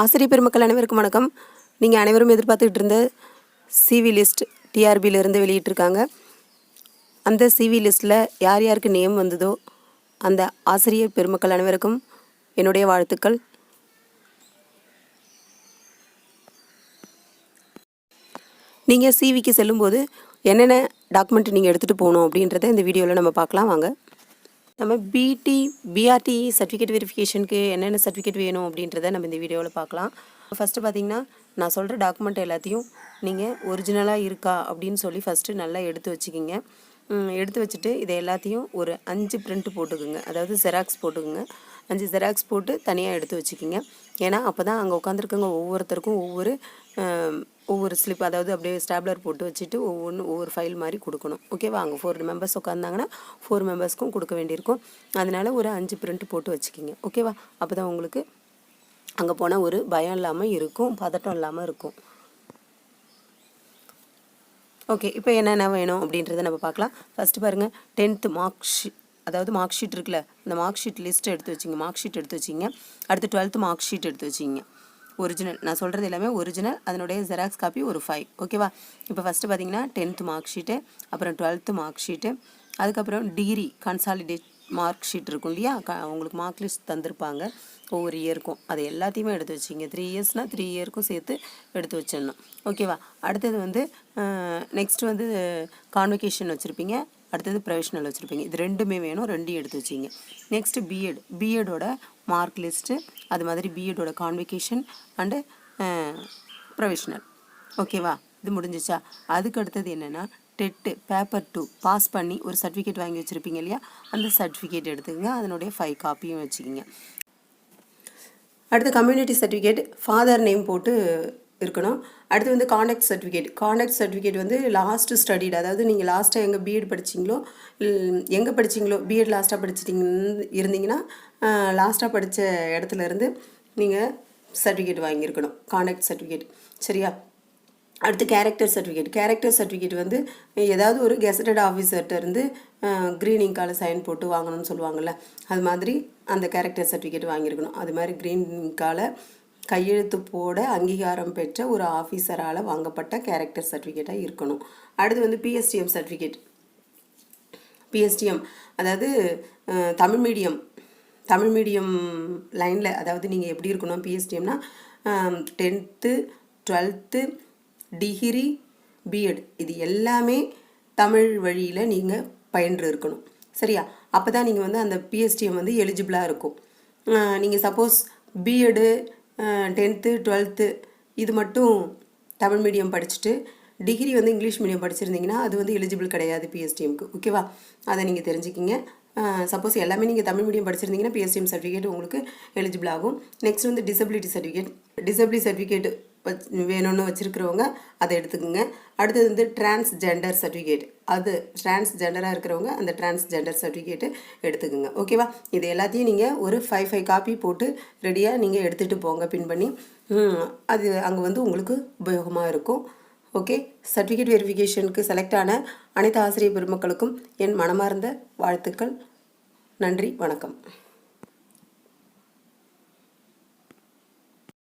ஆசிரியர் பெருமக்கள் அனைவருக்கும் வணக்கம். நீங்கள் அனைவரும் எதிர்பார்த்துக்கிட்டு இருந்த சிவி லிஸ்ட் டிஆர்பியிலிருந்து வெளியிட்டிருக்காங்க. அந்த சிவி லிஸ்ட்டில் யார் யாருக்கு நேம் வந்ததோ அந்த ஆசிரியர் பெருமக்கள் அனைவருக்கும் என்னுடைய வாழ்த்துக்கள். நீங்கள் சிவிக்கு செல்லும்போது என்னென்ன டாக்குமெண்ட் நீங்கள் எடுத்துகிட்டு போகணும் அப்படின்றத இந்த வீடியோவில் நம்ம பார்க்கலாம். வாங்க. நம்ம பிடி பிஆர்டி சர்டிஃபிகேட் வெரிஃபிகேஷனுக்கு என்னென்ன சர்டிஃபிகேட் வேணும் அப்படின்றத நம்ம இந்த வீடியோவில் பார்க்கலாம். ஃபஸ்ட்டு பார்த்தீங்கன்னா நான் சொல்கிற டாக்குமெண்ட் எல்லாத்தையும் நீங்கள் ஒரிஜினலாக இருக்கா அப்படின்னு சொல்லி ஃபஸ்ட்டு நல்லா எடுத்து வச்சுக்கிங்க. எடுத்து வச்சுட்டு இதை எல்லாத்தையும் ஒரு அஞ்சு பிரிண்ட் போட்டுக்குங்க. அதாவது ஜெராக்ஸ் போட்டுக்குங்க. அஞ்சு ஜெராக்ஸ் போட்டு தனியாக எடுத்து வச்சுக்கிங்க. ஏன்னா அப்போ தான் அங்கே உட்காந்துருக்கவங்க ஒவ்வொருத்தருக்கும் ஒவ்வொரு ஒவ்வொரு ஸ்லிப் அதாவது அப்படியே ஸ்டாப்லர் போட்டு வச்சுட்டு ஒவ்வொன்று ஒவ்வொரு ஃபைல் மாதிரி கொடுக்கணும். ஓகேவா அங்கே ஃபோர் மெம்பர்ஸ் உட்காந்தாங்கன்னா ஃபோர் மெம்பர்ஸ்க்கும் கொடுக்க வேண்டியிருக்கும். அதனால் ஒரு அஞ்சு பிரிண்ட் போட்டு வச்சுக்கிங்க. ஓகேவா அப்போ தான் உங்களுக்கு அங்கே போனால் ஒரு பயம் இல்லாமல் இருக்கும் பதட்டம் இல்லாமல் இருக்கும். ஓகே இப்போ என்னென்ன வேணும் அப்படின்றத நம்ம பார்க்கலாம். ஃபஸ்ட்டு பாருங்கள் டென்த்து மார்க் ஷீட் அதாவது மார்க் ஷீட் இருக்குல்ல இந்த மார்க் ஷீட் லிஸ்ட் எடுத்து வச்சிங்க மார்க் ஷீட் எடுத்து வச்சிங்க. அடுத்து டுவெல்த்து மார்க் ஷீட் எடுத்து வச்சிங்க. ஒரிஜினல் நான் சொல்கிறது எல்லாமே ஒரிஜினல் அதனுடைய ஜெராக்ஸ் காப்பி ஒரு ஃபைவ் ஓகேவா இப்போ ஃபஸ்ட்டு பார்த்தீங்கன்னா டென்த்து மார்க் ஷீட்டு அப்புறம் டுவெல்த்து மார்க் ஷீட்டு அதுக்கப்புறம் டிகிரி கன்சாலிடேட் மார்க் ஷீட் இருக்கும் இல்லையா? க உங்களுக்கு மார்க் லிஸ்ட் தந்திருப்பாங்க. ஒவ்வொரு இயருக்கும் அது எல்லாத்தையுமே எடுத்து வச்சிங்க த்ரீ இயர்ஸ்னால் த்ரீ இயருக்கும் சேர்த்து எடுத்து வச்சிடணும். ஓகேவா அடுத்தது வந்து நெக்ஸ்ட் வந்து கான்வெகேஷன் வச்சுருப்பீங்க. அடுத்தது ப்ரொவிஷனல் வச்சுருப்பீங்க. இது ரெண்டுமே வேணும் ரெண்டையும் எடுத்து வச்சிங்க. நெக்ஸ்ட்டு பிஎட் பிஎடோட மார்க் லிஸ்ட்டு அது மாதிரி பிஎடோட கான்வெகேஷன் அண்டு ப்ரொவிஷ்னல் ஓகேவா இது முடிஞ்சிச்சா? அதுக்கு அடுத்தது என்னென்னா டெட்டு பேப்பர் டூ பாஸ் பண்ணி ஒரு சர்டிஃபிகேட் வாங்கி வச்சுருப்பீங்க இல்லையா? அந்த சர்டிஃபிகேட் எடுத்துக்கங்க அதனுடைய ஃபைவ் காப்பியும் வச்சுக்கிங்க. அடுத்து கம்யூனிட்டி சர்டிஃபிகேட் ஃபாதர் நேம் போட்டு இருக்கணும். அடுத்து வந்து காண்டாக்ட் சர்டிஃபிகேட் காண்டாக்ட் சர்டிஃபிகேட் வந்து லாஸ்ட்டு ஸ்டடிட் அதாவது நீங்கள் லாஸ்ட்டாக எங்கே பிஎட் படிச்சீங்களோ எங்கே படிச்சீங்களோ பிஎட் லாஸ்ட்டாக படிச்சிட்டிங்க இருந்தீங்கன்னா லாஸ்ட்டாக படித்த இடத்துல இருந்து நீங்கள் சர்டிஃபிகேட் வாங்கியிருக்கணும். காண்டாக்ட் சர்டிஃபிகேட் சரியா? அடுத்து கேரக்டர் சர்டிஃபிகேட் கேரக்டர் சர்டிஃபிகேட் வந்து ஏதாவது ஒரு கெசட்டட் ஆஃபீஸர்கிட்ட இருந்து க்ரீனிங் இங்கால சைன் போட்டு வாங்கணும்னு சொல்லுவாங்கள்ல அது மாதிரி அந்த கேரக்டர் சர்டிஃபிகேட் வாங்கியிருக்கணும். அது மாதிரி க்ரீனிங் இங்கால கையெழுத்து போட அங்கீகாரம் பெற்ற ஒரு ஆஃபீஸரால் வாங்கப்பட்ட கேரக்டர் சர்டிஃபிகேட்டாக இருக்கணும். அடுத்து வந்து பிஎஸ்டிஎம் சர்டிஃபிகேட். பிஎஸ்டிஎம் அதாவது தமிழ் மீடியம். தமிழ் மீடியம் லைனில் அதாவது நீங்கள் எப்படி இருக்கணும் பிஎஸ்டிஎம்னா tenth twelfth degree B Ed இது எல்லாமே தமிழ் வழியில் நீங்கள் பயின்று இருக்கணும். சரியா? அப்போ தான் நீங்கள் வந்து அந்த பிஎஸ்டிஎம் வந்து எலிஜிபிளாக இருக்கும். நீங்கள் சப்போஸ் பிஎடு டென்த்து டுவெல்த்து இது மட்டும் தமிழ் மீடியம் படிச்சுட்டு டிகிரி வந்து இங்கிலீஷ் மீடியம் படிச்சிருந்தீங்கன்னா அது வந்து எலிஜிபிள் கிடையாது பிஎஸ்டிஎம்க்கு ஓகேவா அதை நீங்கள் தெரிஞ்சுக்கிங்க. சப்போஸ் எல்லாமே நீங்கள் தமிழ் மீடியம் படிச்சிருந்தீங்கன்னா பிஎஸ்டிஎம் சர்டிஃபிகேட் உங்களுக்கு எலிஜிபிள் ஆகும். நெக்ஸ்ட் வந்து டிசபிலிட்டி சர்டிஃபிகேட் டிசபிலிட்டி சர்டிஃபிகேட் வேணும்னு வச்சுருக்கிறவங்க அதை எடுத்துக்கோங்க. அடுத்தது வந்து டிரான்ஸ்ஜெண்டர் சர்டிஃபிகேட் அது டிரான்ஸ்ஜெண்டராக இருக்கிறவங்க அந்த டிரான்ஸ்ஜெண்டர் சர்டிஃபிகேட்டு எடுத்துக்கோங்க. ஓகேவா இது எல்லாத்தையும் நீங்கள் ஒரு ஃபைவ் ஃபைவ் காப்பி போட்டு ரெடியாக நீங்கள் எடுத்துகிட்டு போங்க பின் பண்ணி. அது அங்கே வந்து உங்களுக்கு உபயோகமாக இருக்கும். ஓகே சர்டிஃபிகேட் வெரிஃபிகேஷனுக்கு செலக்ட் ஆன அனைத்து ஆசிரியர் பெருமக்களுக்கும் என் மனமார்ந்த வாழ்த்துக்கள். நன்றி வணக்கம்.